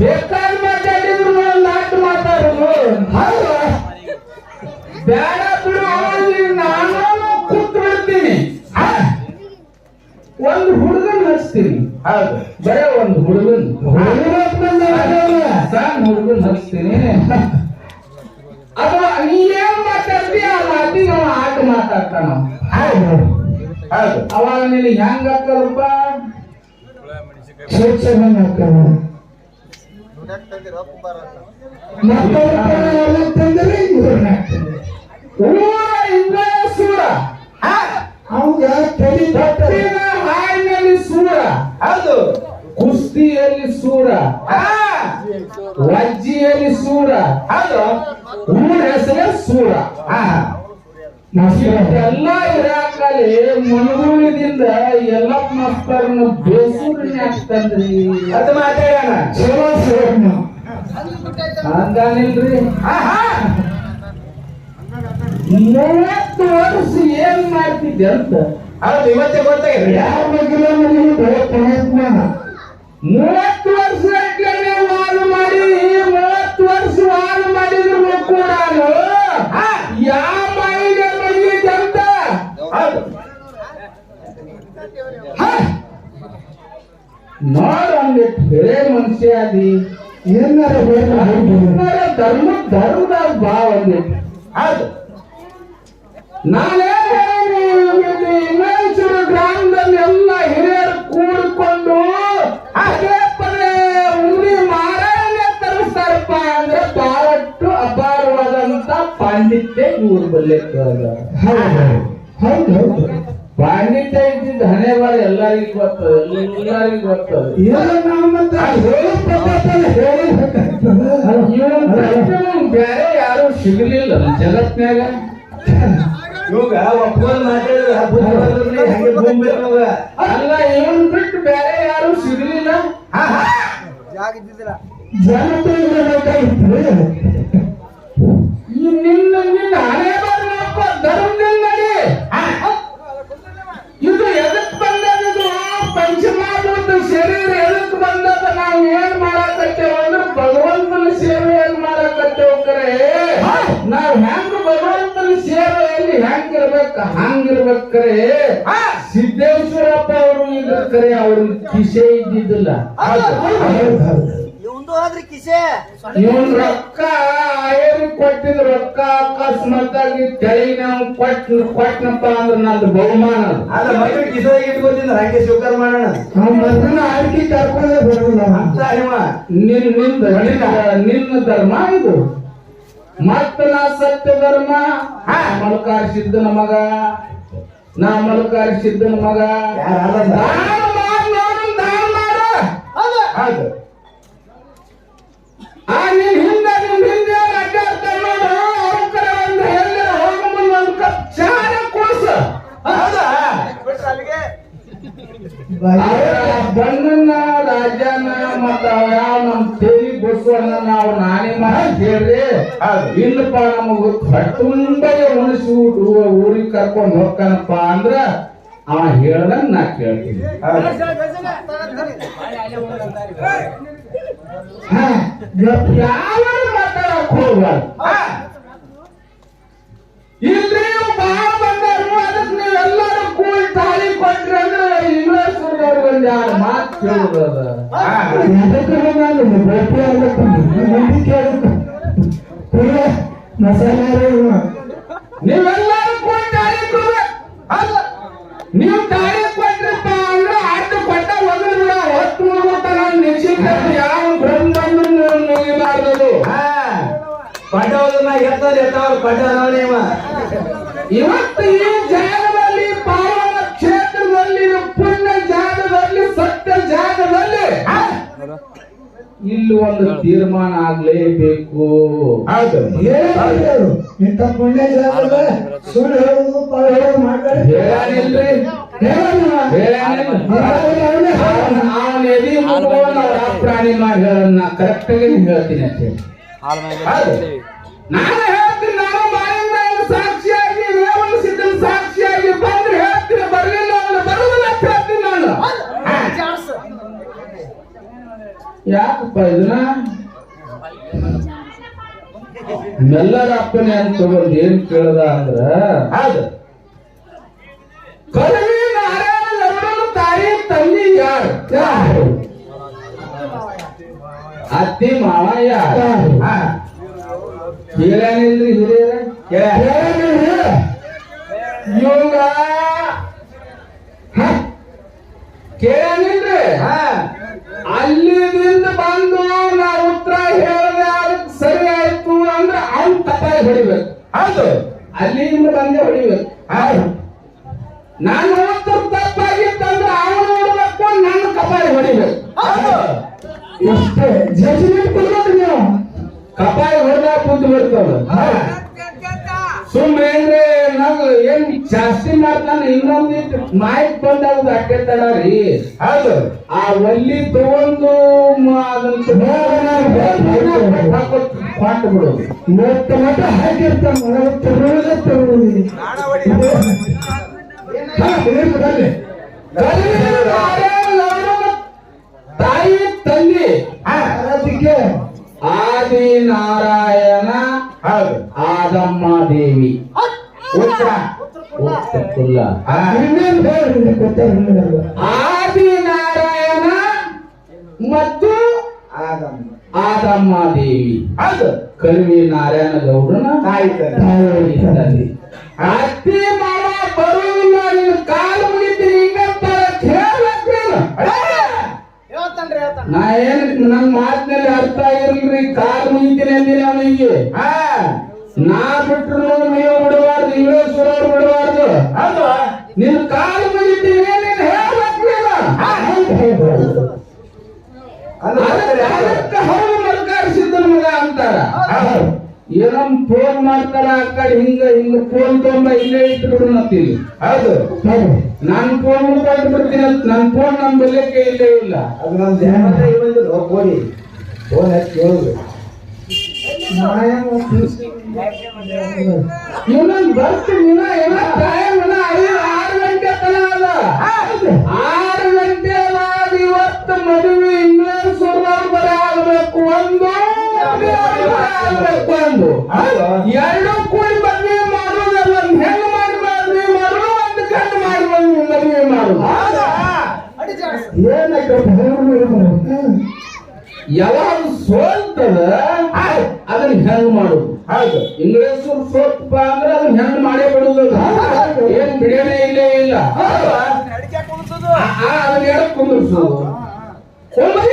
ಬೇಕಾದ ಮಾತಾಡಿದ್ರು ಒಂದ್ ನಾಲ್ಕು ಮಾತಾಡೋದು ಹೌದು. ಬೇಡ ಬಿಡು ನಾನು ಕೂತ್ಬಿಡ್ತೀನಿ ಒಂದು ಹುಡುಗನ್ ಹಚ್ತೀನಿ ಹೌದು. ಬರೇ ಒಂದು ಹುಡುಗನ್ ಸಣ್ಣ ಹುಡುಗನ್ ಹಚ್ತೀನಿ ಅಥವಾ ನೀ ಏನ್ ಮಾತಾಡ್ತೀಯ ಆ ಮಾತಿಗೆ ನಾವು ಆಟ ಮಾತಾಡ್ತಾನ ಹೌದು ಹೌದು ಅವಾಗ ನೀನು ಹೆಂಗ ಹಾಕಲ್ಪ ಶಿಕ್ಷಣ ಹಾಕಲ್ಲ. ಮಕ್ಕಳು ತಂದರೆ ಇವ್ರನ್ನ ಊರ ಇಂದ್ರ ಸೂರ ಅವಾಗ ತಲೆ ತಪ್ಪಿನ ಹಾಯಿನಲ್ಲಿ ಸೂರ ಹೌದು ಕುಸ್ತಿಯಲ್ಲಿ ಸೂರ ವಜ್ಜಿಯಲ್ಲಿ ಸೂರ ಹೌದು ಊರ ಹೆಸರೇ ಸೂರ ಎಲ್ಲ ಇರಾಕಲ್ಲಿ ಮನಗುಳಿದಿಂದ ಎಲ್ಲ ಮಕ್ಕಳನ್ನ ಬೇಸೂರಿನ ಹಾಕ್ತಂದ್ರಿ ಅದು ಮಾತಾಡೋಣ ಚಲೋ ಶಿವಣ್ಣ ಹಂಗಾನಿಲ್ರಿ. ಮೂವತ್ತು ವರ್ಷ ಏನ್ ಮಾಡ್ತಿದ್ದೆ ಅಂತ. ಹೌದು ಇವತ್ತೇ ಗೊತ್ತಾಗ ಯಾವ ಬಗ್ಗೆ ನನಗೆ ಪ್ರಯತ್ನ. ಮೂವತ್ತು ವರ್ಷ ನೀವು ವಾದ ಮಾಡಿ ಮೂವತ್ತು ವರ್ಷ ವಾದ ಮಾಡಿದ್ರು ಕೂಡ ಯಾವ ಮೈಗೆ ಬಂದಿದ್ದೆ ಅಂತ. ನೋಡ ಬೇರೆ ಮನುಷ್ಯ ಅದಿ ಏನಾರ ಧರ್ಮ ಧರ್ಮದ ಬಾ ಅದು. ಹೌದು ನಾನೇ ಇನ್ನೊಂಚೂರು ಗ್ರಾಮದಲ್ಲಿ ಎಲ್ಲ ಹಿರಿಯರು ಕೂಡಿಕೊಂಡು ಅದೇ ಪದೇ ಉಂಗ್ರಿ ಮಾರಾಯಣೆ ತರಿಸ್ತಾರಪ್ಪ ಅಂದ್ರೆ ಬಹಳಷ್ಟು ಅಪಾರವಾದಂತ ಪಾಂಡಿತ್ಯ ಇವ್ರ ಬಲ್ಲೆ ಹೌದು ಹೌದು. ಪಾಂಡಿತ್ಯ ಇದ್ದಿದ್ದ ಹಣೆ ಬಾರ ಎಲ್ಲರಿಗೂ ಗೊತ್ತದ ಎಲ್ಲರಿಗೂ ಹೇಳಬೇಕಾಗ್ತದೆ. ಬೇರೆ ಯಾರು ಸಿಗಲಿಲ್ಲ ಜಗತ್ನಾಗ ಇವಾಗ ಬೇಕು ಅಲ್ಲ ಇವನ್ ಬಿಟ್ಟು ಬೇರೆ ಯಾರು ಸಿಗಲಿಲ್ಲ. ಜನತೆ ನಿನ್ನ ನಿನ್ನ ಹಣೆ ಧರ್ಮದಿಂದ ನಡಿ ಇದು ಎದಕ್ ಬಂದದ ಇದು? ಪಂಚಮಾಭೂತ ಶರೀರ ಎದಕ್ ಬಂದದ? ನಾವು ಏನ್ ಮಾಡಾಕತ್ತೇವ ಅಂದ್ರೆ ಭಗವಂತನ ಸೇವೆಯನ್ನು ಮಾಡಾಕತ್ತೇವ ಕರೆ? ನಾವು ಹೆಂಗ ಭಗವಂತನ ಸೇವೆಯಲ್ಲಿ ಹೆಂಗಿರ್ಬೇಕ? ಕರೆ? ಇರ್ಬೇಕರೆ ಸಿದ್ದೇಶ್ವರಪ್ಪ ಅವರು ಇದ್ರ ಕರೆ ಅವ್ರ ಕಿಸೆ ಇದ್ದಿದ್ದಿಲ್ಲ. ಹೌದು ಹೌದು ಆದ್ರೆ ಕಿಸೆ? ಇವನ್ ರೊಕ್ಕ ಏನು ಕೊಟ್ಟಿದ್ ರೊಕ್ಕ ಅಕಸ್ಮಾತ್ ಆಗಿ ತೆಳಿ ನಾವು ಕೊಟ್ ಕೊಟ್ನಪ್ಪ ಅಂದ್ರೆ ನಂದು ಬಹುಮಾನ. ಅಲ್ಲ ಮಕ್ಕಳು ಕಿಸದಾಗಿ ಇಟ್ಕೊತಿದ್ರೆ ಹಂಗೆ ಸ್ವೀಕಾರ ಮಾಡೋಣ. ಮಗನ ಆಯ್ಕೆ ಕರ್ಕೊಂಡೇ ಬರೋಲ್ಲ. ಅಂತ ಹಿಮ ನಿನ್ನಿಂದ ನಿನ್ನ- ನಿನ್ನ ಧರ್ಮ ಇದು. ಮತ್ತ ನಾ ಸತ್ಯ ಧರ್ಮ? ಮಲ್ಕಾರ ಸಿದ್ದನ ಮಗ ನಾ ಮಲ್ಕಾರ ಸಿದ್ದನ ಮಗ ಯಾರು ಇಲ್ಲಪ್ಪ ನಮಗ ಕಟ್ಟುಂಬಗೆ ಉಣಿಸಿ ಊರಿಗೆ ಕರ್ಕೊಂಡು ಹೋಗ್ತಾನಪ್ಪ ಅಂದ್ರ ಆ ಹೇಳ್ದಂಗ ನಾ ಕೇಳ್ತೀನಿ. ಮಾತಾಡಕ್ ಹೋಗ್ಬಾರ್ದು? ಇಲ್ರಿ ಬಾಳ ಬಂದಾರು ಅದಕ್ಕೆ ನೀವೆಲ್ಲರೂ ಕೂಲ್ ತಾಳಿ ಕೊಟ್ರಿ ಅಂದ್ರೆ ಒಂದ್ ಎರಡು ಮಾತು ಕೇಳುದ ಅದಕ್ಕೆ ನಾನು ಭೇಟಿ ಮಂದಿ ಮಸಾಲೆ ನೀವೆಲ್ಲರೂ ಕೂಡ ಕೊಡ್ಬೇಕು ಅಲ್ಲ ನೀವು ತಾಳಿ ಕೊಟ್ಟಿರ್ತ ಅಂದ್ರೆ ಅಡ್ಡ ಕೊಟ್ಟ ಒಂದು ಹೊತ್ತು ನಾನು ನಿಶ್ಚಿತ ಯಾವ ಬ್ರಹ್ಮನ್ನು ಮುಗಿಲಾರ್ದದು ಪಡ್ಡವನ್ನ ಎತ್ತದ ಎತ್ತವ್ರು ಪಡ್ಡ ಇವ ಇವತ್ತು ಈ ಜಾಗದಲ್ಲಿ ಪಾವನ ಕ್ಷೇತ್ರದಲ್ಲಿ ಪುಣ್ಯ ಜಾಗದಲ್ಲಿ ಸತ್ಯ ಜಾಗದಲ್ಲಿ ಇಲ್ಲಿ ಒಂದು ತೀರ್ಮಾನ ಆಗ್ಲೇಬೇಕು. ಹೌದು. ಹೇಳು ಇಂಥ ಪುಣ್ಯ ಜಾಗದ ಸುಳ್ಳು ಹೇಳುದು ಪಾಳು ಹೇಳುದು ಮಾಡ್ತಾರೆ. ಹೇಳಾನಿಲ್ರಿ ಅವನ ಎದಿ ಪ್ರಾಣಿ ಮಾಡಿ ಹೇಳನ್ನ ಕರೆಕ್ಟ್ ಆಗಿ ಹೇಳ್ತೀನಿ ಅಂತ ಹೇಳಿ. ನಾನು ಯಾಕಪ್ಪ ಇದನ್ನ? ಮೆಲ್ಲರ ಅಪ್ಪನೇ ಅಂತ ತಗೊಂಡ್ ಏನ್ ಕೇಳದ ಅಂದ್ರ ಕವಿ ನಾರಾಯಣ ತಾಯಿ ತಂದಿ ಯಾರು? ಅತ್ತಿ, ಮಾವ ಯಾರು? ಕೇಳೇನಿಲ್ರಿ ಹಿರಿಯರ? ಹೌದು. ಅಲ್ಲಿಂದ ಬಂದೆ ಹೊಡಿಬೇಕು ಹೌದು ನಾನು ತಪ್ಪಾಗಿತ್ತಂದ್ರೆ ಅವನು ನೋಡ್ಬೇಕು ನನ್ನ ಕಪಾಳಿ ಹೊಡಿಬೇಕು. ಇಷ್ಟೇ ಜಡ್ಜ್ಮೆಂಟ್ ಕೊಡ್ಬೇಕು ನೀವು. ಕಪಾಳಿ ಹೊಡೆದಾಗ ಕುಂತು ಹಾ. ಸುಮ್ಮನೆ ಅಂದ್ರೆ ನಾವು ಏನ್ ಜಾಸ್ತಿ ಮಾಡ್ತಾನೆ ಇನ್ನೊಂದಿಟ್ಟು ಮಾಹಿತಿ ಬಂದಾಗ ಅಟ್ಟೆ ತಡ ರೀ. ಹೌದು. ಆ ಒಲ್ಲಿ ತಗೊಂಡು ಅದನ್ನ ಕ್ವಾಟ್ ಬಿಡೋದು ಮೊಟ್ಟ ಮಾತ ಹಾಕಿರ್ತಾನೆ. ತಾಯಿ ತಂದೆ ಅದಕ್ಕೆ ಆದಿ ನಾರಾಯಣ ಹೌದು. ಆದಮ್ಮ ದೇವಿ. ಉತ್ತರ. ಉತ್ತರ. ಆದಿ ನಾರಾಯಣ ಮತ್ತು ಆದಮ್ಮ. ಆದಮ್ಮ ದೇವಿ. ಅದು ಕಲ್ವಿ ನಾರಾಯಣ ಗೌಡನ. ಅತ್ತಿ ಮಾವ ಬರುವುದಿಲ್ಲ ನಿನ್ನ ಕಾಲು ಮುಗಿತೀನಿ ಹಿಂಗಂತ ಕೇಳಕ್ಕಿಲ್ಲ ನಾ ಏನ್ ನನ್ನ ಮಾತಿನಲ್ಲಿ ಅರ್ಥ ಆಗಿರ್ಲಿ ಕಾಲು ಮುಗಿತೀನಿ ಅಂದಿನಿ ಅವನಿಗೆ. ಹಾ. ನಾ ಬಿಟ್ರು ನೀವು ಬಿಡಬಾರ್ದು ಇವರೇಶ್ವರ ಅವ್ರು ಬಿಡಬಾರ್ದು. ಹೌದು. ನಿನ್ನ ಕಾಲು ಮುಗಿತೀನಿ ನೀನು ಹೌದು, ಹೌದು, ಮಲ್ಕಾರಿಸಿದ್ದು ನಮಗ ಅಂತಾರ. ಹೌದು ಫೋನ್ ಮಾಡ್ತಾರ ಆ ಕಡೆ ಹಿಂಗ ಹಿಂಗ ಫೋನ್ ತೊಗೊಂಡ ಇಲ್ಲೇ ಇಟ್ಬಿಡು ಬಿಡು ಅಂತೀವಿ. ಹೌದು. ನಾನು ಫೋನ್ ಕೊಟ್ಟು ಬಿಡ್ತೀನಿ ಅಂತ ನನ್ ಫೋನ್ ನಮ್ಮ ಬೆಲೆಕ್ಕೆ ಇಲ್ಲೇ ಇಲ್ಲ. ಅದು ನಮ್ಮ ಧ್ಯಾನ ಬಂದಿಲ್ಲ ಕೋಡಿ ಫೋನ್ ಹಚ್ಚಿ ಕೇಳುದು. ಇನ್ನೊಂದು ಬರ್ತೀನಿ ಏನ ಟೈಮ್ ಆರು ಗಂಟೆ ತನ ಅದ ಆರು ಗಂಟೆ ಅದ ಇವತ್ತು ಮದುವೆ. ಒಂದು ಎರಡು ಕೂಡಿ ಮದುವೆ ಮಾಡೋದು ಒಂದ್ ಹೆಣ್ಣು ಮಾಡಿ ಮದುವೆ ಮಾಡೋದು ಒಂದು ಗಂಡು ಮಾಡಿ ಮದುವೆ ಮಾಡುವ ಏನಕ್ಕೆ? ಯಾವಾಗ ಸೋಲ್ತದ ಅದನ್ನ ಹೆಂಗ್ ಮಾಡುದು ಹೌದು ಇಂಗ್ಲಿಷ್ ಸೋತ್ಪ ಅಂದ್ರೆ ಅದನ್ನ ಹೆಂಗ್ ಮಾಡೇ ಬಿಡುದಿಲ್ಲ ಏನ್ ಬಿಡೇನೆ ಇಲ್ಲೇ ಇಲ್ಲ ಅದನ್ನ ಎಡಕ್ ಕುಂದಿರ್ಸೋದು ಒಮ್ಮೆ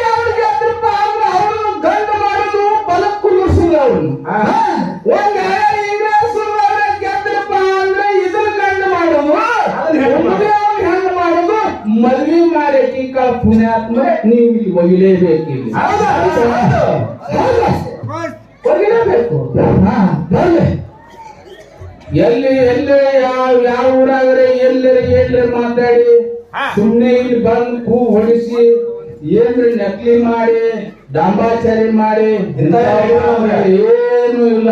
ಮದ್ವಿ ಮಾಡಿ ಟೀಕಾ ಪುಣ್ಯಾತ್ಮ ನೀವು ಬರ್ಲಿ. ಎಲ್ಲಿ ಎಲ್ಲಿ ಯಾವ ಯಾವ ಊರಾಗ್ರೆ ಎಲ್ಲರ ಎಲ್ಲಿ ಮಾತಾಡಿ ಸುಮ್ಮನೆ ಇಲ್ಲಿ ಬಂದು ಹೊಡಿಸಿ ಏನ್ರಿ ನಕಲಿ ಮಾಡಿ ಡಾಂಬಾಚಾರಿ ಮಾಡಿ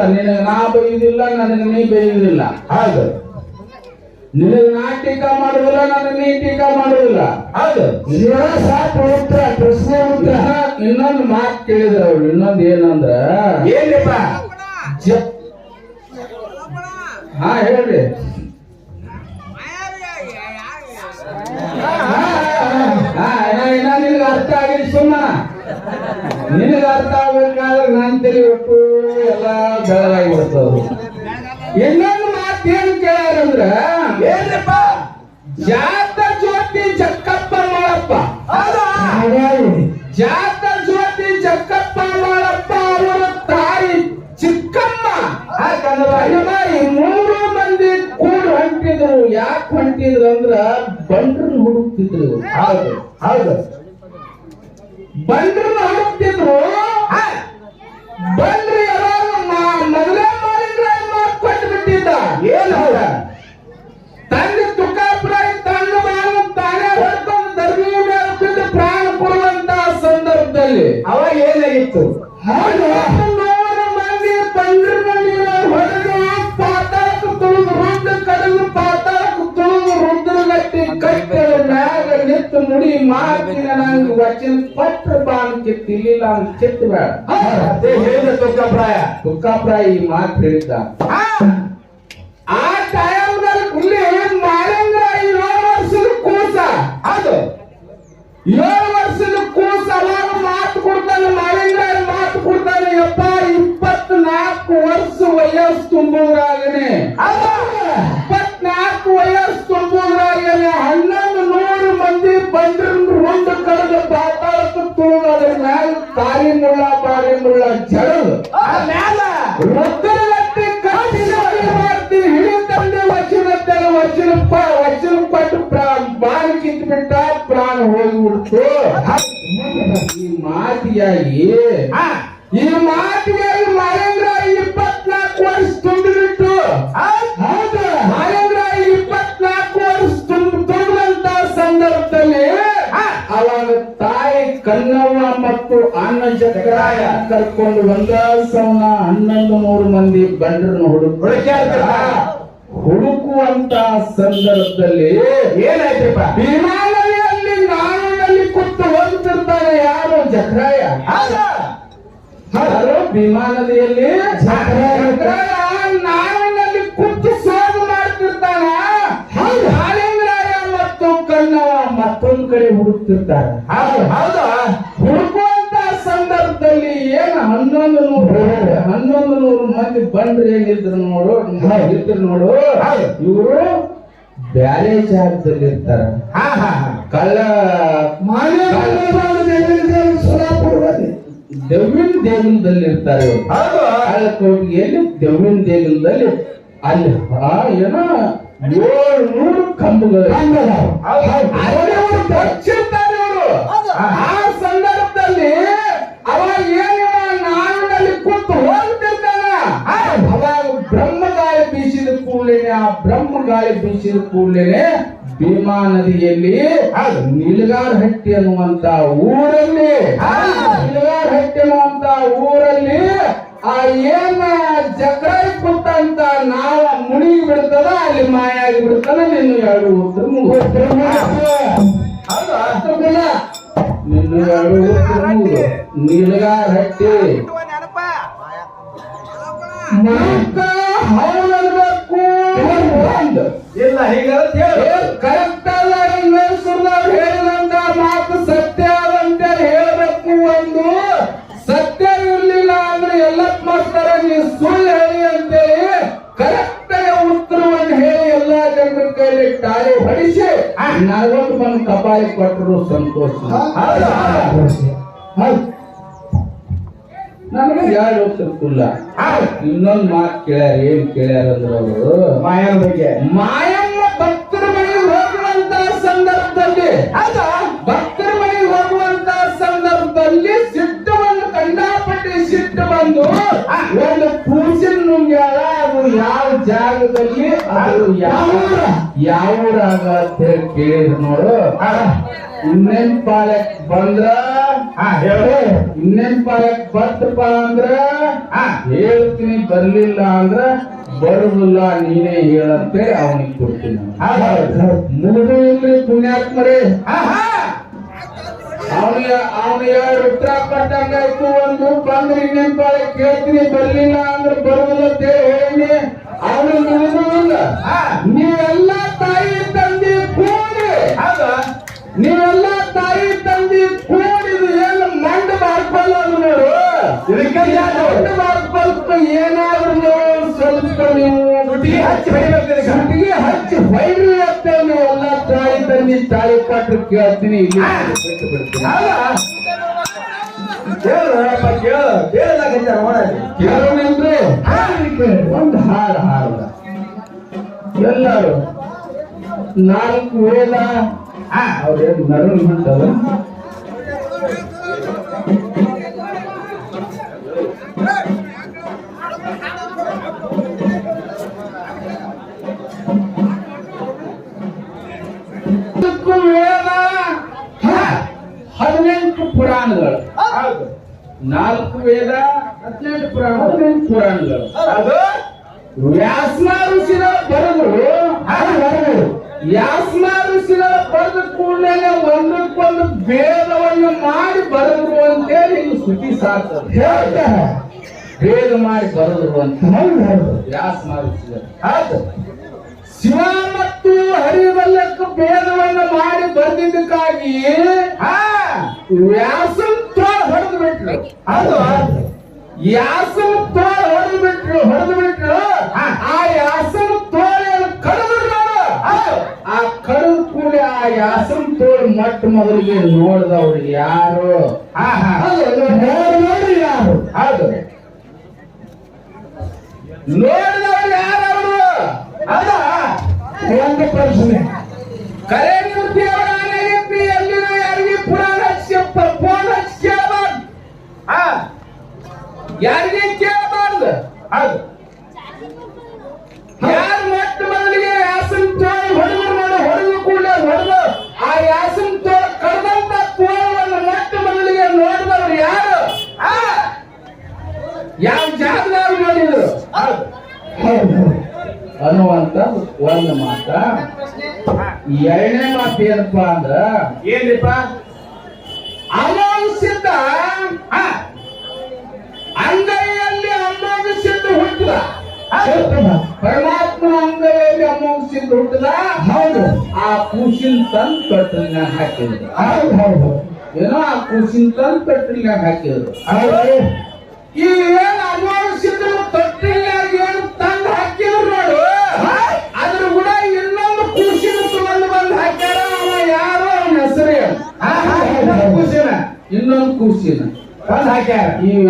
ನಿನಗೆ ನಾ ಬೈಯುದಿಲ್ಲ ನನಗೆ ನೀ ಬೈಯುವುದಿಲ್ಲ ಹೌದು ನಿನಗೆ ನಾ ಟೀಕಾ ಮಾಡುವುದಿಲ್ಲ ನನಗೆ ನೀ ಟೀಕಾ ಮಾಡುವುದಿಲ್ಲ ಹೌದು ಸಾಕು ಉತ್ತರ ಪ್ರಶ್ನೆ ಉತ್ತರ ಇನ್ನೊಂದು ಮಾತು ಕೇಳಿದ್ರ ಅವಳು ಇನ್ನೊಂದು ಏನಂದ್ರ ಏನಿಪ್ಪ ಹಾ ಹೇಳ್ರಿ ಹಾ, ನಿನಗೆ ಅರ್ಥ ಆಗಿಲ್ಲ ಸುಮ್ಮ ನಿನಗೆ ಅರ್ಥ ಆಗ್ಬೇಕಾದ್ರೆ ನಾನು ತಲೆ ಎಲ್ಲ ಬೆಳಗಾಗಿ ಬರ್ತದ ಇನ್ನೊಂದು ಮಾತು ಏನು ಕೇಳ್ಯಾರಂದ್ರ ಏನಿಪ್ಪ ಜಾತ ಜ್ಯೋತಿ ಜಕ್ಕಪ್ಪ ಮಾಡಪ್ಪ ಜಾತ ಜ್ಯೋತಿ ಜಕ್ಕಪ್ಪ ಮಾಡಪ್ಪ ಅವರ ತಾಯಿ ಚಿಕ್ಕಮ್ಮ ಈ ಮೂರು ಮಂದಿ ಕೂಡಿ ಹೊಂಟಿದ್ರು ಯಾಕೆ ಹೊಂಟಿದ್ರು ಅಂದ್ರ ಬಂಡ್ರನ್ನ ಹುಡುಕ್ತಿದ್ರು ಹೌದು ಹೌದು ಬಂಡ್ರನ್ನ ಹುಡುಕ್ತಿದ್ರು ಹಾ. ಬಂಡ್ರಿ ಯಾವಾಗ ಮೊದಲೇ ಮಾಡಿದ್ರೆ ಮಾತು ಕೊಟ್ಟು ಬಿಟ್ಟಿದ್ದ ಏನು ಹೌದ? ತಂದೆ ತನ್ನ ತಾನೇ ಹೊಡ್ಕೊಂಡು ಮೇಲೆ ಬಿದ್ದು ಪ್ರಾಣ ಕೊಡುವಂತ ಸಂದರ್ಭದಲ್ಲಿ. ಅವಾಗ ಏನಾಗಿತ್ತು? ಹೌದು ಮಂದಿ ನೀರು ಹೊಡೆದು ಪಾತಾಳಕ್ಕೆ ತುಳಿದು ರುದ್ರ ಕಡಲು ಪಾತಾಳಕ್ಕೆ ತುಳಿದು ರುದ್ರಗಟ್ಟಿ ಕಟ್ಟೆ ಮ್ಯಾಗ ನಿಂತು ಇತ್ತು ನುಡಿ ಮಾತಿನ ನಂಗೆ ವಚನ ಪತ್ರ ಬಾಣಕ್ಕೆ ತಿಳಿಲ್ಲ ಅಂತ ಚಿತ್ತ ಬೇಡ ಅದೇ ಹೇಳಿದ ತುಕ್ಕಪ್ರಾಯ ತುಕ್ಕಾಪ್ರಾಯ ಈ ಮಾತು ಹೇಳಿದ್ದ. ಆ ಟೈಮ್ನಲ್ಲಿ ಮಾಲಿಂಗ ಏಳು ವರ್ಷದ ಕೂಸ. ಅದು ಏಳು ವರ್ಷದ ಕೂಸ ಮಾತು ಕೊಡ್ತಾನೆ ಮಾಲಿಂಗ ಮಾತು ಕೊಡ್ತಾನೆ ಯಪ್ಪ ಇಪ್ಪತ್ನಾಲ್ಕು ವರ್ಷ ವಯಸ್ಸು ತುಂಬುವುದಾಗನೆ ಇಪ್ಪತ್ನಾಲ್ಕು ಬಾರಿ ಮುಳ್ಳ ಜಡದು ಮ್ಯಾಲ ರೊಕ್ಕದಲ್ಲತ್ತೆ ಕಟ್ಟಿದ ಮಾಡ್ತಿ ಹಿಡಿ ತಂದೆ ವಚನದ್ದೆಲ್ಲ ವಚನ ಪ ವಚನ ಪಟ್ಟು ಪ್ರಾಣ ಬಾಯಿ ಕಿತ್ತು ಬಿಟ್ಟ ಪ್ರಾಣ ಹೋಗಿ ಬಿಡ್ತು ಈ ಮಾತಿಯಾಗಿ ಈ ಮಾತಿಯಾಗಿ ಮಹೇಂದ್ರ ಇಪ್ಪತ್ನಾಲ್ಕು ವರ್ಷ ತುಂಬಿಬಿಟ್ಟು. ಹೌದು. ಮಹೇಂದ್ರ ಇಪ್ಪತ್ನಾಲ್ಕು ವರ್ಷ ತುಂಬ ತುಂಬಂತ ಸಂದರ್ಭದಲ್ಲಿ ಅವನ ತಾಯಿ ಕನ್ನವ್ವ ಮತ್ತು ಅಣ್ಣ ಜಗರಾಯ ಕರ್ಕೊಂಡು ಬಂದ ಸವನ ಹನ್ನೊಂದು ನೂರು ಮಂದಿ ಬಂಡರನ್ನು ಹುಡುಕ. ಹುಡುಕುವಂತ ಸಂದರ್ಭದಲ್ಲಿ ಏನಾಯ್ತಪ್ಪ? ವಿಮಾನದಲ್ಲಿ ನಾಡಿನಲ್ಲಿ ಕೂತು ಹೋಗ್ತಿರ್ತಾನೆ ಯಾರು ಜಕರಾಯ ಯಾರು ವಿಮಾನದಲ್ಲಿ ಜಕ್ರಾಯ ಕುತ್ತು ಕೂತು ಸೋದು ಮಾಡ್ತಿರ್ತಾನ. ಮತ್ತು ಕನ್ನವ ಮತ್ತೊಂದು ಕಡೆ ಹುಡುಕ್ತಿರ್ತಾರೆ. ಹೌದು ಹೌದು. ಸಂದರ್ಭದಲ್ಲಿ ಏನು ಹನ್ನೊಂದು ನೂರು ಹನ್ನೊಂದು ನೂರು ಮಂದಿ ಬಂದ್ರೆ ಹೆಂಗಿದ್ರು ನೋಡು ಇದ್ರು ನೋಡು. ಇವರು ಬ್ಯಾರೆ ಜಾಗದಲ್ಲಿ ಇರ್ತಾರ ಹಾ ಹಾ ಹಾ. ಕಳ್ಳ ದೆವ್ವಿನ ದೇಗುಲದಲ್ಲಿ ಇರ್ತಾರೆ ಇವ್ರು. ಹೌದು. ಕಳ್ಳಕೋಟಿಗೆಯಲ್ಲಿ ದೆವ್ವಿನ ದೇಗುಲದಲ್ಲಿ. ಅಲ್ಲಿ ಆ ಏನೋ ಕಂಬಗಳು. ಅವ್ರು ಬಚ್ಚಿರ್ತಾರೆ ಇವ್ರು. ಆ ಸಂದರ್ಭದಲ್ಲಿ ಅವ ಅವಾಗ ಬ್ರಹ್ಮ ಗಾಳಿ ಬೀಸಿದ ಕೂಡಲೇನೆ ಆ ಬ್ರಹ್ಮ ಗಾಳಿ ಬೀಸಿದ ಕೂಡಲೇನೆ ಭೀಮಾ ನದಿಯಲ್ಲಿ ನಿಲ್ಗಾರ್ ಹಟ್ಟಿ ಅನ್ನುವಂತ ಊರಲ್ಲಿ ನಿಲ್ಗಾರ್ ಹಟ್ಟಿ ಅನ್ನುವಂತ ಊರಲ್ಲಿ ಆ ಏನ ಜಗಳ ಕೊಟ್ಟಂತ ನಾವ ಮುಳುಗಿ ಬಿಡ್ತದ ಅಲ್ಲಿ ಮಾಯಾಗಿ ಬಿಡ್ತದ ನಿನ್ನ ಎರಡು ಉತ್ತರ ನಿನ್ನ ಎರಡು ಉತ್ತರ ಮುಗಿದು ನಿಲ್ಗಾರ್ ಹಟ್ಟಿ ಹೌದನ್ಬೇಕು ಇಲ್ಲ ಹೀಗಂತ ಹೇಳಿ ಕರೆಕ್ಟ್ ಅಲ್ಲ ಇಂಗ್ಲೇಶ್ವರದವ್ರು ಹೇಳಿದಂತ ಮಾತು ಸತ್ಯ ಅದಂತ ಹೇಳಬೇಕು ಒಂದು. ಸತ್ಯ ಇರ್ಲಿಲ್ಲ ಅಂದ್ರೆ ಎಲ್ಲಪ್ಪ ಮಾಸ್ತರ ನೀವು ಸುಳ್ಳು ಹೇಳಿ ಅಂತೇಳಿ ಕರೆಕ್ಟ್ ಉತ್ತರವನ್ನು ಹೇಳಿ ಎಲ್ಲಾ ಜನರ ಕೈಲಿ ತಾಳಿ ಹೊಡಿಸಿ ನಲ್ವತ್ತು ಬಂದು ಕಪಾಯಿ ಕೊಟ್ಟರು ಸಂತೋಷ. ಹೌದು. ಯಾರು ಎರಡು ಕುಲ್ಲ ಇನ್ನೊಂದು ಮಾತು ಕೇಳ್ಯಾರ ಏನ್ ಕೇಳ್ಯಾರ ಅಂದ್ರೆ ಅವರು. ಮಾಯನ ಬಗ್ಗೆ. ಮಾಯನ್ನ ಭಕ್ತರ ಮನೆಗೆ ಹೋಗುವಂತ ಸಂದರ್ಭದಲ್ಲಿ ಭಕ್ತರ ಮನೆಗೆ ಹೋಗುವಂತ ಸಂದರ್ಭದಲ್ಲಿ ಸಿಟ್ಟವನ್ನು ಕಂಡಾಪಟ್ಟಿ ಸಿಟ್ಟು ಬಂದು ಒಂದು ಪೂಜೆ ನುಂಗ್ಯಾಳ ಅದು ಯಾವ ಜಾಗದಲ್ಲಿ ಅದು ಯಾವ ಯಾವ ಊರಾಗ ಅಂತ ಹೇಳಿ ಕೇಳಿದ್ರು ನೋಡು. ಇನ್ನೇನ್ ಪಾಲಕ್ ಬಂದ್ರ ಇನ್ನೇನ್ ಬರ್ತಪ್ಪ ಅಂದ್ರ ಹೇಳ್ತೀನಿ ಬರ್ಲಿಲ್ಲ ಅಂದ್ರ ಬರುದಿಲ್ಲ ನೀನೇ ಹೇಳಂತೆ ಅವನಿಗೆ ಕೊಡ್ತೀನಿ. ಮುಗಿದು ಇಲ್ರಿ ಪುಣ್ಯಾತ್ಮರೇ. ಅವನಿಗೆ ಅವನಿಗೆ ಉತ್ತರ ಕೊಟ್ಟಂಗಾಯ್ತು ಒಂದು ಬಂದ್ರೆ ಇನ್ನೇನ್ ಪಾಳೆ ಕೇಳ್ತೀನಿ ಬರ್ಲಿಲ್ಲ ಅಂದ್ರೆ ಬರುದಿಲ್ಲ ಅಂತ ಹೇಳಿ ಅವನು ಮುಗಿದಿಲ್ಲ ನೀವೆಲ್ಲ ತಾಯಿ ತಂದೆ ಕೂಡಿ. ನೀವೆಲ್ಲ ಮಾಡ್ಕೊಲ್ಪ ಏನಾದ್ರೂ ಸ್ವಲ್ಪ ನೀವು ಸುಟಿಗೆ ಹಚ್ಚಿ ಹೊಡಿಬೇಕು ಹಚ್ಚಿ ಹೊಯ್ರಿ ಅಂತ ಎಲ್ಲ ತಾಯಿ ತಂದಿ ತಾಯಿ ಪಟ್ರು ಕೇಳ್ತೀನಿ ಕೇಳೋಣಂದ್ರೆ ಒಂದು ಹಾಡು ಹಾಡ್ದ ಎಲ್ಲರೂ ನಾಲ್ಕು ವೇದ ಅವ್ರೇನು ನರು ಮಾಡ್ತಾವ ಹದಿನೆಂಟು ಪುರಾಣಗಳು. ನಾಲ್ಕು ವೇದ ಹದಿನೆಂಟು ಪುರಾಣ ಹದಿನೆಂಟು. ಪುರಾಣಗಳು. ವ್ಯಾಸನ ಋಷಿನ ಬರೆದ್ರು. ಬರೆದ್ರು. ಯಾಸ್ಮಾರುಸಿಗಳ ಬರೆದ ಕೂಡಲೇ ಒಂದಕ್ಕೊಂದು ಭೇದವನ್ನು ಮಾಡಿ ಬರೆದ್ರು ಅಂತೇಳಿ ಇದು ಶ್ರುತಿ ಸಾರ್ತದೆ ಹೇಳ್ತಾರೆ ಭೇದ ಮಾಡಿ ಬರೆದ್ರು ಅಂತ. ಯಾಸ್ಮಾರುಸಿಗಳು ಹೌದು. ಶಿವ ಮತ್ತು ಹರಿವಲ್ಲಕ್ಕೆ ಭೇದವನ್ನು ಮಾಡಿ ಬರೆದಿದ್ದಕ್ಕಾಗಿ ವ್ಯಾಸಂ ತೋಳ ಹೊಡೆದು ಬಿಟ್ರು. ಅದು ಯಾಸಂ ತೋಳ ಹೊಡೆದು ಬಿಟ್ರು ಹೊಡೆದು ಬಿಟ್ರು. ಆ ಯಾಸಂ ತೋಳ ಕಡಿದ್ರು ನೋಡು ಆ ಕಡಿದ ಕೂಡ ಆ ಯಾಸಂ ತೋಳ ಮೊಟ್ಟ ಮೊದಲಿಗೆ ನೋಡಿದವ್ರು ಯಾರು? ನೋಡಿ ನೋಡಿ ಯಾರು? ಹೌದು. ನೋಡಿದವ್ರು ಯಾರವರು ಅದ ಒಂದು ಪ್ರಶ್ನೆ ಕರೆ ಮೂರ್ತಿ ಅವರ ಅನಗತ್ಯ ಎಲ್ಲಿನ ಯಾರಿಗೆ ಪುರಾಣ ಹಚ್ಚಿ ಫೋನ್ ಹಚ್ಚಿ ಕೇಳಬಾರ್ದು. ಹಾ ಯಾರಿಗೆ ಕೇಳಬಾರ್ದು? ಹೌದು ಯಾರು ಮೊಟ್ಟ ಮೊದಲಿಗೆ ಯಾಸನ್ ತೋಳ ಹೊಡೆದು ನೋಡು, ಹೊಡೆದು ಕೂಡ ಹೊಡೆದು. ಆ ಯಾಸನ್ ತೋಳ ಕಳೆದಂತ ತೋಳವನ್ನು ಮೊಟ್ಟ ಮೊದಲಿಗೆ ನೋಡಿದವರು ಯಾರು? ಆ, ಯಾವ ಜಾಗದಾಗ ನೋಡಿದ್ರು? ಹೌದು. ಅನ್ನುವಂತ ಒಂದು ಮಾತ ಎರಡನೇ ಮಾತು ಏನಪ್ಪಾ ಅಂದ್ರ ಏನ್ರಿಪ್ಪ? ಅಮಾಂಸಿದ್ದ ಅಂಗೈಯಲ್ಲಿ ಅಮೋಘಸಿದ್ದು ಹುಟ್ಟಿದ. ಪರಮಾತ್ಮ ಅಂಗೈಯಲ್ಲಿ ಅಮೋಘಸಿದ್ದು ಹುಟ್ಟಿದ. ಹೌದು. ಆ ಕೂಸಿನ ತಂದ್ ತೊಟ್ಟಲಿನಾಗ ಹಾಕಿದ್ರು. ಹೌದು ಹೌದು. ಏನೋ ಆ ಕೂಸಿನ ತಂದ್ ತೊಟ್ಟಲಿನಾಗ ಹಾಕಿದ್ರು ಈ ಏನ್ ಅಮೋಘಸಿದ್ರು ತೊಟ್ಟಲಿನಾಗ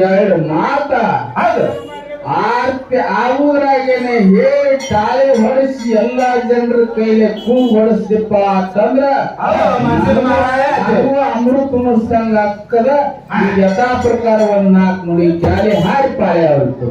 ಎರಡು ಮಾತ ಅದು ಆರ್ತಿ ಆಗುದ್ರಾಗೇನೆ ಹೇಳಿ ತಾಳಿ ಹೊಡಿಸಿ ಎಲ್ಲಾ ಜನರ ಕೈಲಿ ಕೂ ಹೊಡಿಸ್ದಿಪ್ಪ ಅಂತಂದ್ರ ಅಮೃತ ಮುಸ್ತಂಗ ಅಕ್ಕದ ಈ ಯಥಾ ಪ್ರಕಾರ ಒಂದ್ ನಾಲ್ಕು ನುಡಿ ಜಾಲಿ ಹಾರಿ ಪಾಳೆ ಅವ್ರಿತ್ತು